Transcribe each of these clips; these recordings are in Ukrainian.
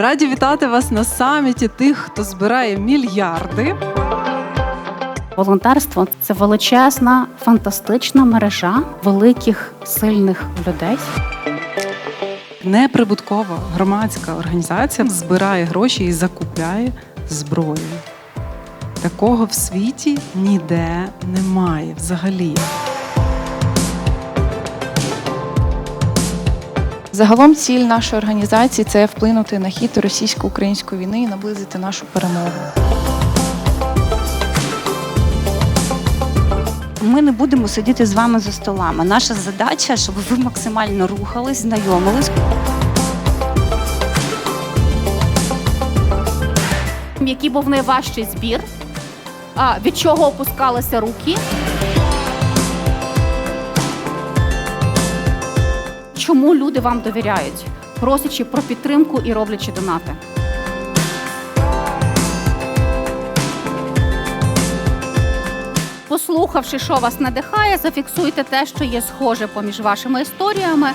Раді вітати вас на саміті тих, хто збирає мільярди. Волонтерство це величезна, фантастична мережа великих сильних людей. Неприбуткова громадська організація збирає гроші і закупляє зброю. Такого в світі ніде немає взагалі. Загалом ціль нашої організації це вплинути на хід російсько-української війни і наблизити нашу перемогу. Ми не будемо сидіти з вами за столами. Наша задача, щоб ви максимально рухались, знайомились. Який був найважчий збір? Від чого опускалися руки? Чому люди вам довіряють, просячи про підтримку і роблячи донати? Послухавши, що вас надихає, зафіксуйте те, що є схоже поміж вашими історіями.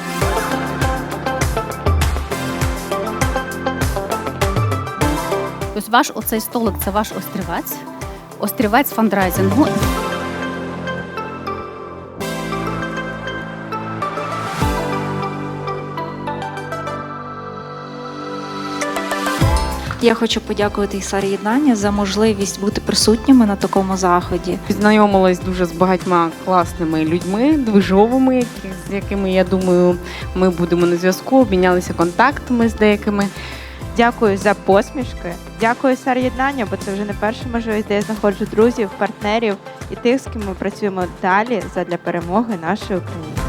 Ось ваш оцей столик це ваш острівець, острівець фандрайзингу. Я хочу подякувати Ісарі Єднання за можливість бути присутніми на такому заході. Познайомилась дуже з багатьма класними людьми, движовими, з якими я думаю, ми будемо на зв'язку, обмінялися контактами з деякими. Дякую за посмішки. Дякую Сар Єднання, бо це вже не перша можливість, де я знаходжу друзів, партнерів і тих, з ким ми працюємо далі задля перемоги нашої України.